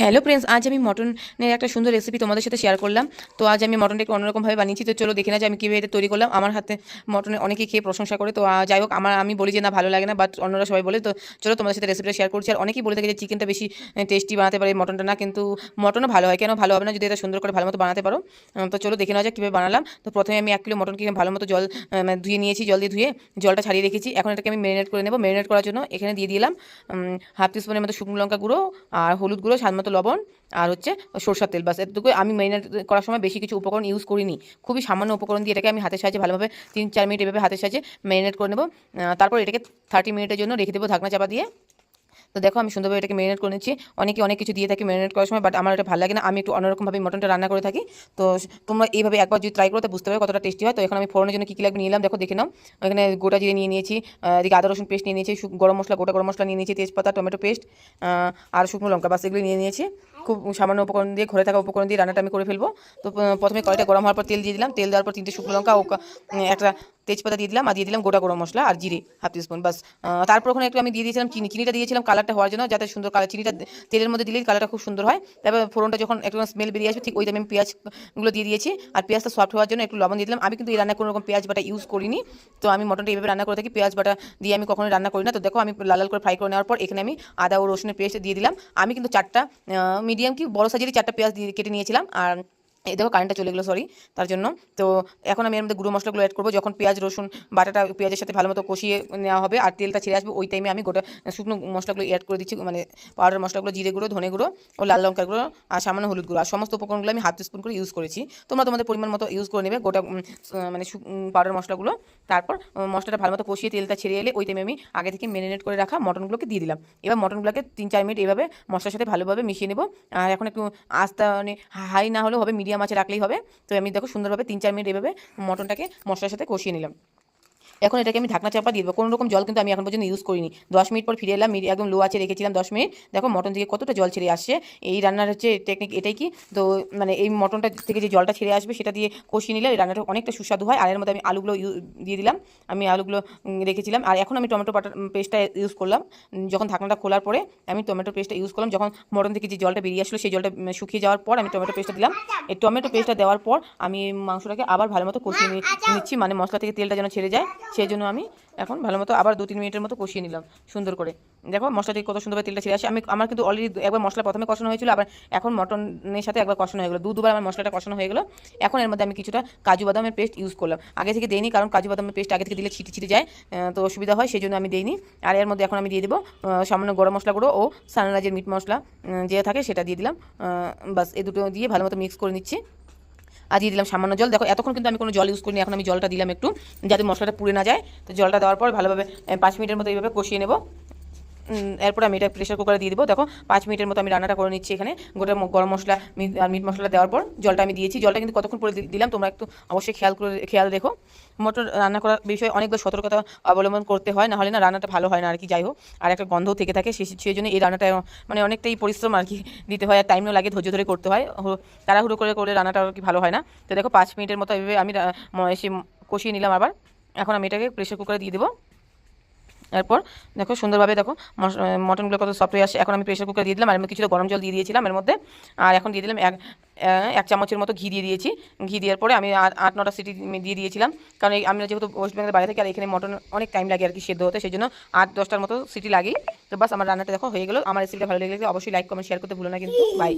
Hello friends আজ আমি মটনের একটা সুন্দর রেসিপি তোমাদের সাথে শেয়ার করলাম। তো আজ আমি মটনটা একটু অন্যরকমভাবে বানিয়েছি। তো চলো দেখে না যে আমি কীভাবে এটা তৈরি করলাম। আমার হাতে মটনে অনেকেই খেয়ে প্রশংসা করে। তো যাই হোক, আমার আমি বলি যে না, ভালো লাগে না বাট অন্যরা সবাই বলে। তো চলো তোমাদের সাথে রেসিপিটা শেয়ার করছি। আর অনেকেই বলে থাকে যে চিকেনটা বেশি টেস্টি বানাতে পারে মটনটা না, কিন্তু মটনও ভালো হয়। কেন ভালো হবে না? যদি এটা সুন্দর করে ভালো মতো বানাতে পারো। তো চলো দেখে নেওয়া যাক কীভাবে বানালাম। তো প্রথমে আমি এক কিলো মটনকে ভালো মতো জল মানে ধুয়ে নিয়েছি, জল দিয়ে ধুয়ে জলটা ছাড়িয়ে রেখেছি। এখন এটাকে আমি ম্যারিনেট করে নেব। ম্যারিনেট করার জন্য এখানে দিয়ে দিলাম হাফ টিস্পুনের মতো শুকনো লঙ্কা গুঁড়ো আর হলুদ গুঁড়ো মতো লবণ আর হচ্ছে সরষার তেল। বাস এতটুকু আমি মেরিনেট করার সময় বেশি কিছু উপকরণ ইউজ করিনি। খুবই সামান্য উপকরণ দিয়ে এটাকে আমি হাতের সাহায্যে ভালোভাবে তিন চার মিনিট এভাবে হাতের সাহায্যে ম্যারিনেট করে নেব। তারপর এটাকে থার্টি মিনিটের জন্য রেখে দেবো ঢাকনা চাপা দিয়ে। তো দেখো, আমি সুন্দরভাবে এটাকে ম্যারিনেট করে নিচ্ছি। অনেকে অনেক কিছু দিয়ে থাকি ম্যারিনেট করার সময় বাট আমার এটা ভালো লাগে না। আমি একটু অন্যরকমভাবে মটনটা রান্না করে থাকি। তো তোমরা এইভাবে একবার যদি ট্রাই করো, তো বুঝতে পারো কতটা টেস্টি হয়। তো এখন আমি ফোরনের জন্য কী কী লাগবে নিলাম দেখো, দেখে নাও। এখানে গোটা জিরে নিয়ে নিয়েছি এদিকে আদা, রসুন পেস্ট নিয়ে নিয়েছি গরম মশলা, গোটা গরম মশলা নিয়ে নিয়েছি, তেজপাতা, টমেটো পেস্ট আর শুকনো লঙ্কা, বাস এগুলো নিয়ে নিয়েছি। খুব সামান্য উপকরণ দিয়ে, ঘরে থাকা উপকরণ দিয়ে রান্নাটা আমি করে ফেলব। তো প্রথমে কড়াইটা গরম হওয়ার পর তেল দিয়ে দিলাম। তেল দেওয়ার পর তিনটে শুকনো লঙ্কা ও একটা তেজপাতা দিয়ে দিলাম আর দিয়ে দিলাম গোটা গরম মশলা আর জিরে, হাফ টিস্পুন, বাস। তারপর ওখানে একটু আমি দিয়ে দিয়েছিলাম চিনি। চিনিটা দিয়েছিলাম কালারটা হওয়ার জন্য, যাতে সুন্দর কালার চিনিটা তেলের মধ্যে দিলেই কালারটা খুব সুন্দর হয়। তারপর ফোড়নটা যখন একটু স্মেল বেরিয়ে আসবে, ঠিক ওই টাইমে আমি পেঁয়াজগুলো দিয়ে দিয়েছি। আর পেঁয়াজটা সফট হওয়ার জন্য একটু লবণ দিয়ে দিলাম। আমি কিন্তু এই রান্না কোনো রকম পেঁয়াজ বাটা ইউজ করিনি। তো আমি মটনটা এইভাবে রান্না করে থাকি। পেঁয়াজ বাটা দিয়ে আমি কখনো রান্না করি না। তো দেখো আমি লাল লাল করে ফ্রাই করে নেওয়ার পর এখানে আমি আদা ও রসুনের পেস্ট দিয়ে দিলাম। আমি কিন্তু চারটা মিডিয়াম কি বড় সাইজেরই চারটা পেঁয়াজ দিয়ে কেটে নিয়েছিলাম। আর এই দেখো কারেন্টটা চলে গেলো সরি তার জন্য। তো এখন আমি এর মধ্যে গুঁড়ো মশলাগুলো অ্যাড করব। যখন পেঁয়াজ, রসুন, বাটাটা পেঁয়াজের সাথে ভালো মতো কষিয়ে নেওয়া হবে আর তেলটা ছেড়ে আসবে, ওই টাইমে আমি গোটা শুকনো মশলাগুলো অ্যাড করে দিচ্ছি মানে পাউডার মশলাগুলো, জিরে গুঁড়ো, ধনে গুঁড়ো ও লাল লঙ্কার গুঁড়ো আর সামান্য হলুদ গুঁড়ো। আর সমস্ত উপকরণগুলো আমি হাফ স্পুন করে ইউজ করেছি। তোমরা তোমাদের পরিমাণ মতো ইউজ করে নেবে গোটা মানে পাউডার মশলাগুলো। তারপর মশলাটা ভালো মতো কষিয়ে তেলটা ছেড়ে এলে ওই টাইমে আমি আগে থেকে ম্যারিনেট করে রাখা মটনগুলোকে দিয়ে দিলাম। এবার মটনগুলোকে তিন চার মিনিট এভাবে মশলার সাথে ভালোভাবে মিশিয়ে নেব। আর এখন একটু আস্তা মানে হাই না হলেও হবে মিডিয়াম আঁচে রাখলেই হবে। তো আমি দেখো সুন্দরভাবে তিন চার মিনিট এভাবে মটনটাকে মশলার সাথে কষিয়ে নিলাম। এখন এটাকে আমি ঢাকনা চাপা দিয়ে দেবো। কোনো রকম জল কিন্তু আমি এখন পর্যন্ত ইউজ করিনি। দশ মিনিট পর ফিরে এলাম একদম লো আছে রেখেছিলাম দশ মিনিট। দেখো মটন থেকে কতটা জল ছেড়ে আসছে। এই রান্নার হচ্ছে টেকনিক এটাই কি? তো মানে এই মটনটা থেকে যে জলটা ছেড়ে আসবে সেটা দিয়ে কষিয়ে নিলে রান্নাটা অনেকটা সুস্বাদু হয়। আর এর মধ্যে আমি আলুগুলো দিয়ে দিলাম। আমি আলুগুলো রেখেছিলাম। আর এখন আমি টমেটো বাটার পেস্টটা ইউজ করলাম। যখন ঢাকনাটা খোলার পরে আমি টমেটো পেস্টটা ইউজ করলাম। যখন মটন থেকে যে জলটা বেরিয়ে আসলো, সেই জলটা শুকিয়ে যাওয়ার পর আমি টমেটো পেস্টটা দিলাম। এই টমেটো পেস্টটা দেওয়ার পর আমি মাংসটাকে আবার ভালো মতো কষিয়ে নিচ্ছি। মানে মশলা থেকে তেলটা যেন ছেড়ে যায়। সেই জন্য আমি এখন ভালো মতো আবার দু, তিন মিনিটের মতো কষিয়ে নিলাম, সুন্দর করে। দেখো মশলাটি কত সুন্দরভাবে তেলটা ছেড়ে আসে। আমি, আমার কিন্তু অলরেডি একবার মশলা প্রথমে কষানো হয়েছিল, আবার এখন মটনের সাথে একবার কষানো হয়ে গেলো। দু, দুবার আমার মশলাটা কষানো হয়ে গেলো। এখন এর মধ্যে আমি কিছুটা কাজু বাদামের পেস্ট ইউজ করলাম। আগে থেকে দেইনি, কারণ কাজু বাদামের পেস্ট আগে থেকে দিলে ছিটে ছিটে যায় তো অসুবিধা হয় সেই জন্য আমি দেইনি। আর এর মধ্যে এখন আমি দিয়ে দেবো সামান্য গরম মশলা গুঁড়ো ও সানরাইজের মিট মশলা যে থাকে সেটা দিয়ে দিলাম। বাস এই দুটো দিয়ে ভালো মতো মিক্স করে নিচ্ছি। আর দিয়ে দিলাম সামান্য জল। দেখো, এতক্ষণ কিন্তু আমি কোনো জল ইউজ করিনি, এখন আমি জলটা দিলাম একটু, যাতে মশলাটা পুড়ে না যায়। তো জলটা দেওয়ার পর ভালোভাবে পাঁচ মিনিটের মতো এইভাবে কষিয়ে নেব। এরপর আমি এটা প্রেশার কুকারে দিয়ে দেবো। দেখো, পাঁচ মিনিটের মতো আমি রান্নাটা করে নিচ্ছি এখানে। গোটা গরম মশলা আর মিট মশলা দেওয়ার পর জলটা আমি দিয়েছি। জলটা কিন্তু কতক্ষণ পরে দিলাম, তোমরা একটু অবশ্যই খেয়াল করে, খেয়াল রেখো। মটর রান্না করার বিষয়ে অনেকগুলো সতর্কতা অবলম্বন করতে হয় না হলে না রান্নাটা ভালো হয় না আর কি, যাই হোক। আর একটা গন্ধ থেকে থাকে, সে- সেই জন্য এই রান্নাটা মানে অনেকটাই পরিশ্রম আর কি দিতে হয়, আর টাইমও লাগে ধৈর্য ধরে করতে হয়। তাড়াহুড়ো করে করে রান্নাটা আর কি ভালো হয় না। তো দেখো, পাঁচ মিনিটের মতো এভাবে আমি এসে কষিয়ে নিলাম আবার। এখন আমি এটাকে প্রেশার কুকারে দিয়ে দেবো। এরপর দেখো সুন্দরভাবে দেখো মটনগুলো কত সফট হয়ে আসছে এখন আমি প্রেশার কুকার দিয়ে দিলাম, আর আমি কিছুটা গরম জল দিয়ে দিয়েছিলাম এর মধ্যে। আর এখন দিয়ে দিলাম এক এক চামচের মতো ঘি দিয়ে দিয়েছি। ঘি দেওয়ার পরে আমি আট নটা সিটি দিয়ে দিয়েছিলাম। কারণ আমি যেহেতু ওয়েস্ট বেঙ্গলের বাইরে থাকি, আর এখানে মটন অনেক টাইম লাগে আর কি সেদ্ধ হতে সেই জন্য আট, দশটার মতো সিটি লাগেই। তো বাস আমার রান্নাটা দেখো হয়ে গেলো। আমার রেসিপিটা ভালো লেগে অবশ্যই লাইক কমেন্ট শেয়ার করতে ভুলো না কিন্তু। বাই